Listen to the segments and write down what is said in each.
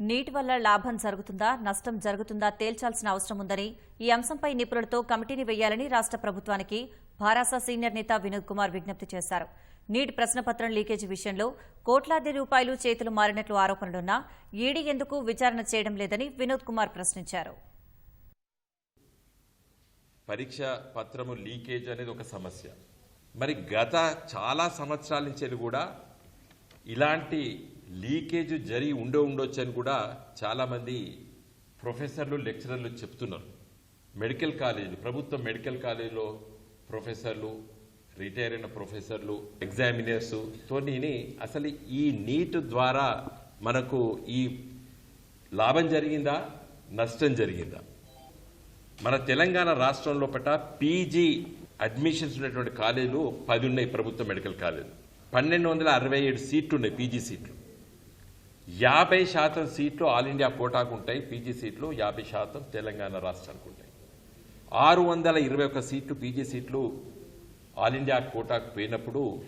నీటి వల్ల లాభం జరుగుతుందా నష్టం జరుగుతుందా తేల్చాల్సిన అవసరం ఉందని ఈ అంశంపై నిపుణులతో కమిటీని వేయాలని రాష్ట్ర ప్రభుత్వానికి భారాస సీనియర్ నేత వినోద్ కుమార్ విజ్ఞప్తి చేశారు. నీటి ప్రశ్నపత్రం లీకేజీ విషయంలో కోట్లాది రూపాయలు చేతులు మారినట్లు ఆరోపణలున్నా ఈడీ ఎందుకు విచారణ చేయడం లేదని వినోద్ కుమార్ ప్రశ్నించారు. పరీక్ష పత్రము లీకేజ్ అనేది ఒక సమస్య. మరి గత చాలా సంవత్సరాల నుంచి కూడా ఇలాంటి లీకేజ్ జరిగి ఉండే ఉండొచ్చు అని కూడా చాలామంది ప్రొఫెసర్లు లెక్చరర్లు చెప్తున్నారు. మెడికల్ కాలేజీలు ప్రభుత్వ మెడికల్ కాలేజీలో ప్రొఫెసర్లు రిటైర్ అయిన ప్రొఫెసర్లు ఎగ్జామినర్స్ తోని అసలు ఈ నీట్ ద్వారా మనకు ఈ లాభం జరిగిందా? నష్టం జరిగిందా? మన తెలంగాణ రాష్ట్రంలో లోపల పీజీ అడ్మిషన్స్ ఉన్నటువంటి కాలేజీలు పది ఉన్నాయి ప్రభుత్వ మెడికల్ కాలేజీలు పన్నెండు వందల అరవై ఏడు సీట్లు ఉన్నాయి పీజీ సీట్లు. యాభై శాతం సీట్లు ఆల్ ఇండియా కోటాకు ఉంటాయి పీజీ సీట్లు యాభై శాతం తెలంగాణ రాష్ట్రానికి ఉంటాయి. ఆరు వందల ఇరవై ఒక్క సీట్లు పీజీ సీట్లు ఆల్ ఇండియా కోటాకు పోయినప్పుడు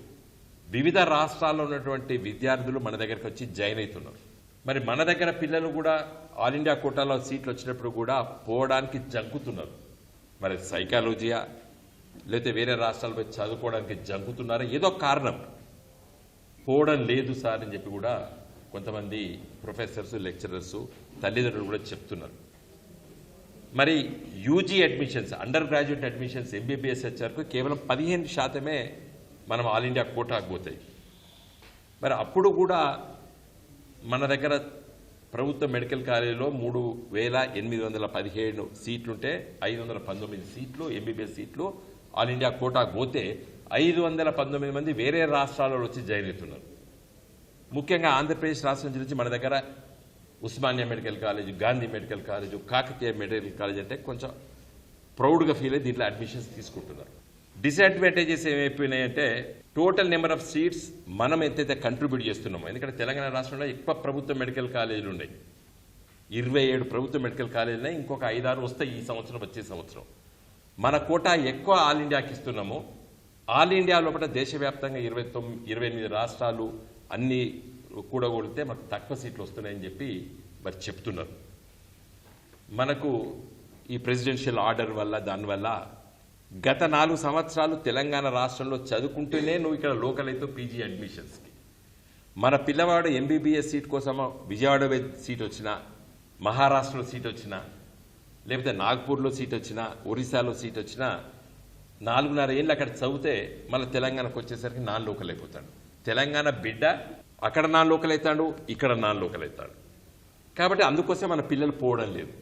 వివిధ రాష్ట్రాల్లో ఉన్నటువంటి విద్యార్థులు మన దగ్గరకు వచ్చి జాయిన్ అవుతున్నారు. మరి మన దగ్గర పిల్లలు కూడా ఆల్ ఇండియా కోటాలో సీట్లు వచ్చినప్పుడు కూడా పోవడానికి జంకుతున్నారు. మరి సైకాలజీయా లేకపోతే వేరే రాష్ట్రాలు పోయి చదువుకోవడానికి జంకుతున్నారా? ఏదో కారణం. పోవడం లేదు సార్ అని చెప్పి కూడా కొంతమంది ప్రొఫెసర్స్ లెక్చరర్స్ తల్లిదండ్రులు కూడా చెప్తున్నారు. మరి UG admissions undergraduate admissions MBBS వచ్చేవరకు కేవలం పదిహేను శాతమే మనం ఆల్ ఇండియా కోటాకు పోతాయి. మరి అప్పుడు కూడా మన దగ్గర ప్రభుత్వ మెడికల్ కాలేజీలో మూడు వేల ఎనిమిది వందల పదిహేడు సీట్లుంటే ఐదు వందల పంతొమ్మిది సీట్లు ఎంబీబీఎస్ సీట్లు ఆల్ ఇండియా కోటాకు పోతే ఐదు వందల పంతొమ్మిది మంది వేరే రాష్ట్రాలలో వచ్చి జాయిన్ అవుతున్నారు. ముఖ్యంగా ఆంధ్రప్రదేశ్ రాష్ట్రం నుంచి మన దగ్గర Osmania medical college Gandhi medical college Kakatiya medical college అంటే కొంచెం ప్రౌడ్గా ఫీల్ అయ్యి దీంట్లో అడ్మిషన్స్ తీసుకుంటున్నారు. డిసడ్వాంటేజెస్ ఏమైపోయినాయంటే టోటల్ నెంబర్ ఆఫ్ సీట్స్ మనం ఎంతైతే కంట్రిబ్యూట్ చేస్తున్నామో ఎందుకంటే తెలంగాణ రాష్ట్రంలో ఎక్కువ ప్రభుత్వ మెడికల్ కాలేజీలు ఉన్నాయి. ఇరవై ఏడు ప్రభుత్వ మెడికల్ కాలేజీలు ఇంకొక ఐదారు వస్తాయి ఈ సంవత్సరం వచ్చే సంవత్సరం. మన కోట ఎక్కువ ఆల్ ఇండియాకి ఇస్తున్నాము. ఆల్ ఇండియా లోపల దేశవ్యాప్తంగా ఇరవై తొమ్మిది ఇరవై ఎనిమిది రాష్ట్రాలు అన్ని కూడగొడితే మనకు తక్కువ సీట్లు వస్తున్నాయని చెప్పి మరి చెప్తున్నారు. మనకు ఈ ప్రెసిడెన్షియల్ ఆర్డర్ వల్ల దానివల్ల గత నాలుగు సంవత్సరాలు తెలంగాణ రాష్ట్రంలో చదువుకుంటూనే నువ్వు ఇక్కడ లోకల్ అయితే పీజీ అడ్మిషన్స్కి. మన పిల్లవాడు ఎంబీబీఎస్ సీట్ కోసమో విజయవాడ సీట్ వచ్చినా మహారాష్ట్రలో సీట్ వచ్చినా లేకపోతే నాగ్పూర్లో సీట్ వచ్చినా ఒరిస్సాలో సీట్ వచ్చినా నాలుగున్నర ఏళ్ళు అక్కడ చదివితే మళ్ళీ తెలంగాణకు వచ్చేసరికి నాన్ లోకల్ అయిపోతాడు. తెలంగాణ బిడ్డ అక్కడ నాన్ లోకల్ అవుతాడు ఇక్కడ నాన్ లోకల్ అవుతాడు కాబట్టి అందుకోసం మన పిల్లలు పోవడం లేదు.